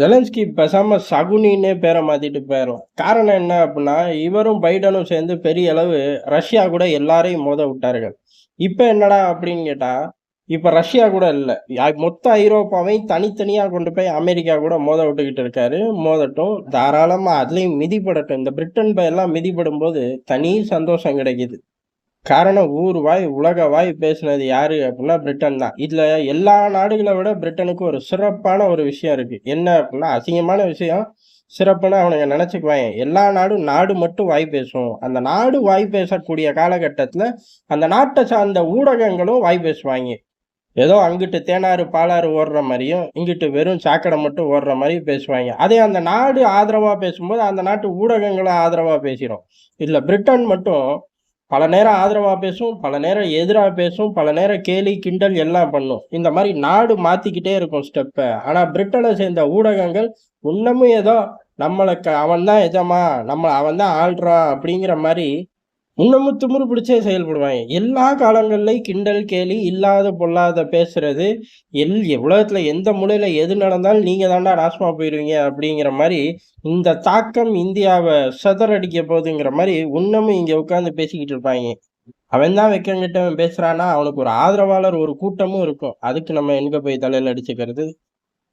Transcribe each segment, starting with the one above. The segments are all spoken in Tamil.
ஜெலன்ஸ்கி பேசாம சகுனின்னே பேரை மாத்திட்டு போயிடலாம் காரணம் என்ன அப்படின்னா இவரும் பைடனும் சேர்ந்து பெரிய அளவு ரஷ்யா கூட எல்லாரையும் மோத விட்டார்கள். இப்போ என்னடா அப்படின்னு கேட்டால் இப்போ ரஷ்யா கூட இல்லை. யா- மொத்த ஐரோப்பாவையும் தனித்தனியாக கொண்டு போய் அமெரிக்கா கூட மோத விட்டுக்கிட்டு இருக்காரு. மோதட்டும் தாராளமாக அதுலேயும் மிதிப்படட்டும். இந்த பிரிட்டன் பையெல்லாம் எல்லாம் மிதிப்படும் போது தனி சந்தோஷம் கிடைக்குது. காரணம் ஊர் வாய் உலக வாய் பேசுனது யாரு அப்படின்னா பிரிட்டன் தான். இதுல எல்லா நாடுகளை விட பிரிட்டனுக்கு ஒரு சிறப்பான ஒரு விஷயம் இருக்கு. என்ன அப்படின்னா அசிங்கமான விஷயம். சிறப்புன்னு அவனுங்க நினச்சிக்குவாங்க. எல்லா நாடும் நாடு மட்டும் வாய் பேசும். அந்த நாடு வாய் பேசக்கூடிய காலகட்டத்தில் அந்த நாட்டை சார்ந்த ஊடகங்களும் வாய் பேசுவாங்க. ஏதோ அங்கிட்டு தேனாறு பாலாறு ஓடுற மாதிரியும் இங்கிட்டு வெறும் சாக்கடை மட்டும் ஓடுற மாதிரி பேசுவாங்க. அதே அந்த நாடு ஆதரவாக பேசும்போது அந்த நாட்டு ஊடகங்களை ஆதரவாக பேசிடும் இதில் பிரிட்டன் மட்டும் பல நேரம் ஆதரவாக பேசும் பல நேரம் எதிராக பேசும் பல நேரம் கேலி கிண்டல் எல்லாம் பண்ணும். இந்த மாதிரி நாடு மாற்றிக்கிட்டே இருக்கும் ஸ்டெப்பை ஆனால் பிரிட்டனை சேர்ந்த ஊடகங்கள் இன்னமும் ஏதோ நம்மளுக்கு அவன் தான் எஜமா நம்ம அவன் தான் ஆள்றான் அப்படிங்கிற மாதிரி இன்னமும் திமிரு பிடிச்சே செயல்படுவாங்க. எல்லா காலங்கள்லையும் கிண்டல் கேலி இல்லாத பொல்லாத பேசுறது எல் உலகத்துல எந்த மூலையில் எது நடந்தாலும் நீங்கள் தாண்டா நாசமா போயிடுவீங்க அப்படிங்கிற மாதிரி இந்த தாக்கம் இந்தியாவை சதறடிக்க போகுதுங்கிற மாதிரி இன்னமும் இங்கே உட்காந்து பேசிக்கிட்டு இருப்பாங்க. அவன் தான் வைக்கங்கிட்டவன் பேசுறான்னா அவனுக்கு ஒரு ஆதரவாளர் ஒரு கூட்டமும் இருக்கும். அதுக்கு நம்ம எங்க போய் தலையில் அடிச்சுக்கிறது?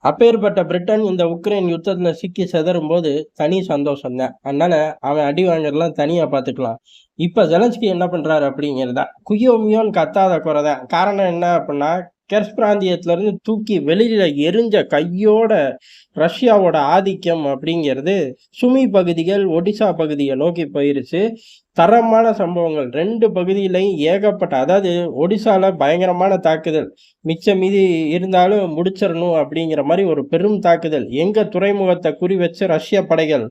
அப்பேற்பட்ட பிரிட்டன் இந்த உக்ரைன் யுத்தத்துல சிக்கி செதறும் போது தனி சந்தோஷம் தான் அதனால அவன் அடி வாங்குறதெல்லாம் தனியா பாத்துக்கலாம் இப்ப ஜெலன்ஸ்கி என்ன பண்றாரு அப்படிங்கிறதா குயோமியோன்னு கத்தாத குறைதான். காரணம் என்ன அப்படின்னா கெர்ஸ் பிராந்தியத்திலேருந்து தூக்கி வெளியில் எரிஞ்ச கையோட ரஷ்யாவோட ஆதிக்கம் அப்படிங்கிறது சுமி பகுதிகள் ஒடிசா பகுதியை நோக்கி போயிருச்சு. தரமான சம்பவங்கள். ரெண்டு பகுதியிலையும் ஏகப்பட்ட அதாவது ஒடிசாவில் பயங்கரமான தாக்குதல். மிச்சம் மீதி இருந்தாலும் முடிச்சிடணும் அப்படிங்கிற மாதிரி ஒரு பெரும் தாக்குதல். எங்கள் துறைமுகத்தை குறி வச்சு ரஷ்ய படைகள்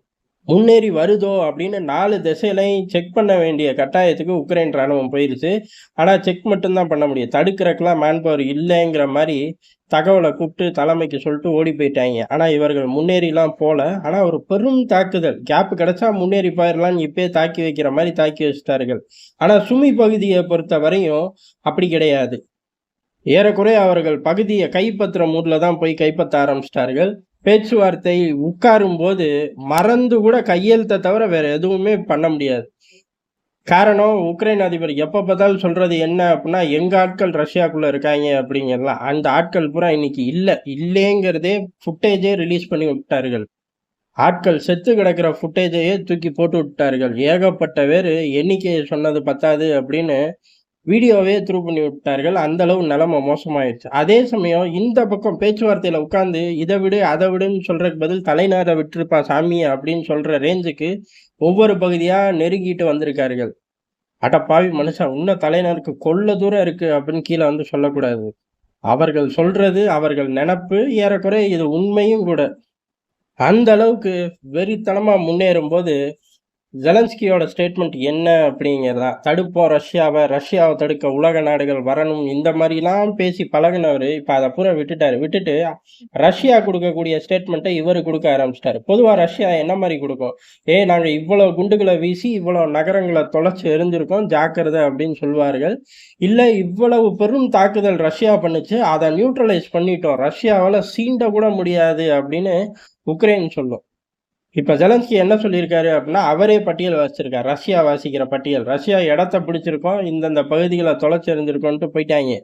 முன்னேறி வருதோ அப்படின்னு நாலு திசையிலையும் செக் பண்ண வேண்டிய கட்டாயத்துக்கு உக்ரைன் ராணுவம் போயிருச்சு. ஆனால் செக் மட்டும்தான் பண்ண முடியும். தடுக்கிறக்கெல்லாம் மேன் பவர் இல்லைங்கிற மாதிரி தகவலை கூப்பிட்டு தலைமைக்கு சொல்லிட்டு ஓடி போயிட்டாங்க. ஆனால் இவர்கள் முன்னேறிலாம் போல. ஆனால் ஒரு பெரும் தாக்குதல். கேப் கிடைச்சா முன்னேறி போயிடலாம்னு இப்பயே தாக்கி வைக்கிற மாதிரி தாக்கி வச்சிட்டார்கள். ஆனால் சுமி பகுதியை பொறுத்த வரையும் அப்படி கிடையாது. ஏறக்குறைய அவர்கள் பகுதியை கைப்பற்றுற மூட்ல தான் போய் கைப்பற்ற ஆரம்பிச்சிட்டார்கள். பேச்சுவார்த்தை உட்காரும் போது மறந்து கூட கையெழுத்தை தவிர வேற எதுவுமே பண்ண முடியாது. காரணம் உக்ரைன் அதிபர் எப்போ பார்த்தாலும் சொல்றது என்ன அப்படின்னா எங்க ஆட்கள் ரஷ்யாக்குள்ள இருக்காங்க அப்படிங்கிறலாம் அந்த ஆட்கள் பூரா இன்னைக்கு இல்லை. இல்லைங்கிறதே ஃபுட்டேஜே ரிலீஸ் பண்ணி விட்டார்கள். ஆட்கள் செத்து கிடக்கிற ஃபுட்டேஜையே தூக்கி போட்டு விட்டார்கள். ஏகப்பட்ட பேர் எண்ணிக்கையை சொன்னது பத்தாது அப்படின்னு வீடியோவே த்ரூ பண்ணி விட்டார்கள். அந்த அளவு நிலைமை மோசமாயிருச்சு. அதே சமயம் இந்த பக்கம் பேச்சுவார்த்தையில உட்காந்து இதை விடு அதை விடுன்னு சொல்றதுக்கு பதில் தலைநகரை விட்டுருப்பா சாமி அப்படின்னு சொல்ற ரேஞ்சுக்கு ஒவ்வொரு பகுதியா நெருங்கிட்டு வந்திருக்கார்கள். அட பாவி மனுஷன் இன்னும் தலைநருக்கு கொள்ள தூரம் இருக்கு அப்படின்னு கீழே வந்து சொல்லக்கூடாது. அவர்கள் சொல்றது அவர்கள் நினப்பு ஏறக்குறைய இது உண்மையும் கூட. அந்த அளவுக்கு வெறித்தனமா முன்னேறும் போது ஜெலன்ஸ்கியோட ஸ்டேட்மெண்ட் என்ன அப்படிங்கிறதா? தடுப்போம் ரஷ்யாவை ரஷ்யாவை தடுக்க உலக நாடுகள் வரணும் இந்த மாதிரிலாம் பேசி பழகினவர் இப்போ அதை பூரா விட்டுட்டாரு. விட்டுட்டு ரஷ்யா கொடுக்கக்கூடிய ஸ்டேட்மெண்ட்டை இவர் கொடுக்க ஆரம்பிச்சிட்டாரு. பொதுவாக ரஷ்யா என்ன மாதிரி கொடுக்கும்? ஏ நாங்கள் இவ்வளோ குண்டுகளை வீசி இவ்வளோ நகரங்களை தொலைச்சி எரிஞ்சிருக்கோம் ஜாக்கிரதை அப்படின்னு சொல்வார்கள். இல்லை இவ்வளவு பெரும் தாக்குதல் ரஷ்யா பண்ணுச்சு அதை நியூட்ரலைஸ் பண்ணிட்டோம். ரஷ்யாவால் சீண்ட கூட முடியாது அப்படின்னு உக்ரைன் சொல்லும். இப்போ ஜெலன்ஸ்கி என்ன சொல்லியிருக்காரு அப்படின்னா அவரே பட்டியல் வாசிச்சிருக்கார். ரஷ்யா வாசிக்கிற பட்டியல். ரஷ்யா இடத்த பிடிச்சிருக்கோம் இந்தந்த பகுதிகளை தொலைச்சிருந்திருக்கோன்ட்டு போயிட்டாங்க.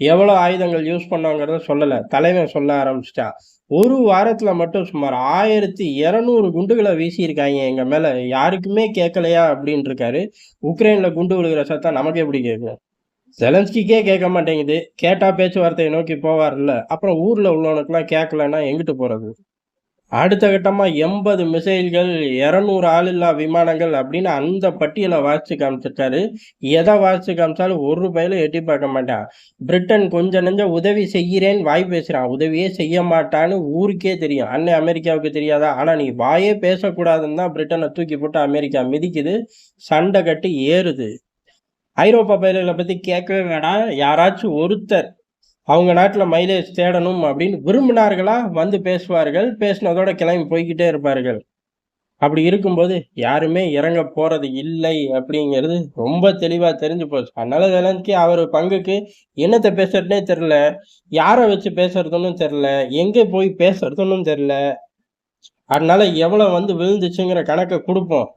எவ்வளோ ஆயுதங்கள் யூஸ் பண்ணாங்கிறத சொல்லலை. தலைவன் சொல்ல ஆரம்பிச்சிட்டான் ஒரு வாரத்தில் மட்டும் சுமார் ஆயிரத்தி இரநூறு குண்டுகளை வீசியிருக்காங்க எங்கள் மேலே. யாருக்குமே கேட்கலையா அப்படின்ட்டு இருக்காரு உக்ரைனில் குண்டு விழுகிற சத்தம் நமக்கு எப்படி கேட்கும்? ஜெலன்ஸ்கிக்கே கேட்க மாட்டேங்குது. கேட்டால் பேச்சுவார்த்தையை நோக்கி போவார்ல. அப்புறம் ஊரில் உள்ளவனுக்குலாம் கேட்கலன்னா எங்கிட்டு போகிறது அடுத்த கட்டமாக எண்பது மிசைல்கள் இரநூறு ஆளில்லா விமானங்கள் அப்படின்னு அந்த பட்டியலை வாசித்து காமிச்சிருக்காரு. எதை வாசித்து காமிச்சாலும் ஒரு ரூபாயில எட்டி பார்க்க மாட்டான். பிரிட்டன் கொஞ்ச நெஞ்ச உதவி செய்கிறேன்னு வாய் பேசுகிறான் உதவியே செய்ய மாட்டான்னு ஊருக்கே தெரியும். அன்னை அமெரிக்காவுக்கு தெரியாதா? ஆனால் நீ வாயே பேசக்கூடாதுன்னு தான் பிரிட்டனை தூக்கி போட்டு அமெரிக்கா மிதிக்குது. சண்டை கட்டி ஏறுது. ஐரோப்பா பயிர்களை பற்றி கேட்கவே வேணாம். யாராச்சும் ஒருத்தர் அவங்க நாட்டில் மைலேஜ் தேடணும் அப்படின்னு விரும்பினார்களா? வந்து பேசுவார்கள். பேசினதோட கிளம்பி போய்கிட்டே இருப்பார்கள். அப்படி இருக்கும்போது யாருமே இறங்க போகிறது இல்லை அப்படிங்கிறது ரொம்ப தெளிவாக தெரிஞ்சு போச்சு. அதனால ஜெலன்ஸ்கி அவர் பங்குக்கு என்னத்தை பேசுறதுனே தெரில யாரை வச்சு பேசுறதுன்னு தெரில எங்கே போய் பேசுறதுன்னு தெரில அதனால எவ்வளோ வந்து விழுந்துச்சுங்கிற கணக்கை கொடுப்போம்.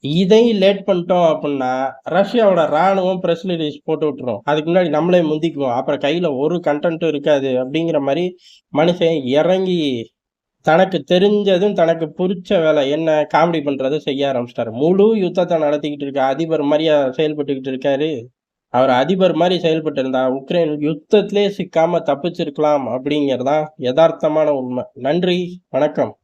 இதையும் லேட் பண்ணிட்டோம் அப்படின்னா ரஷ்யாவோட ராணுவம் பிரஸ் ரிலீஸ் போட்டு விட்டுரும். அதுக்கு முன்னாடி நம்மளே முந்திக்குவோம். அப்புறம் கையில ஒரு கண்டென்ட்டும் இருக்காது அப்படிங்கிற மாதிரி மனுஷன் இறங்கி தனக்கு தெரிஞ்சதும் தனக்கு பிடிச்ச வேலை என்ன காமெடி பண்ணுறது செய்ய ஆரம்பிச்சிட்டாரு. முழு யுத்தத்தை நடத்திக்கிட்டு இருக்க அதிபர் மாதிரியா செயல்பட்டுக்கிட்டு இருக்காரு. அவர் அதிபர் மாதிரி செயல்பட்டு இருந்தா உக்ரைன் யுத்தத்திலே சிக்காம தப்பிச்சிருக்கலாம் அப்படிங்கிறதான் யதார்த்தமான உண்மை. நன்றி வணக்கம்.